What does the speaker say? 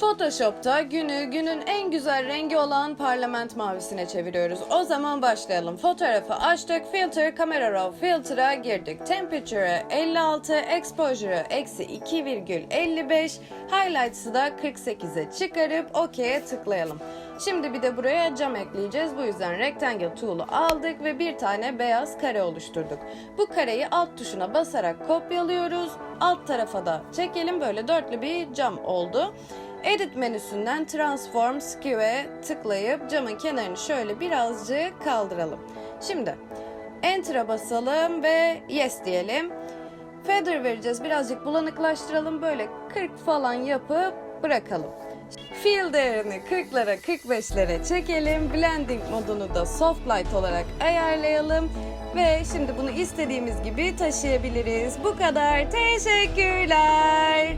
Photoshop'ta günü günün en güzel rengi olan parlament mavisine çeviriyoruz. O zaman başlayalım. Fotoğrafı açtık. Filter, Camera Raw Filter'a girdik. Temperature'ı 56, Exposure'ı eksi 2,55, Highlights'ı da 48'e çıkarıp OK'ye tıklayalım. Şimdi bir de buraya cam ekleyeceğiz. Bu yüzden Rectangle Tool'u aldık ve bir tane beyaz kare oluşturduk. Bu kareyi alt tuşuna basarak kopyalıyoruz. Alt tarafa da çekelim. Böyle dörtlü bir cam oldu. Edit menüsünden Transform Skewe'e tıklayıp camın kenarını şöyle birazcık kaldıralım. Şimdi Enter'a basalım ve Yes diyelim. Feather vereceğiz. Birazcık bulanıklaştıralım. Böyle 40 falan yapıp bırakalım. Fill değerini 40'lara 45'lere çekelim. Blending modunu da Soft Light olarak ayarlayalım. Ve şimdi bunu istediğimiz gibi taşıyabiliriz. Bu kadar. Teşekkürler.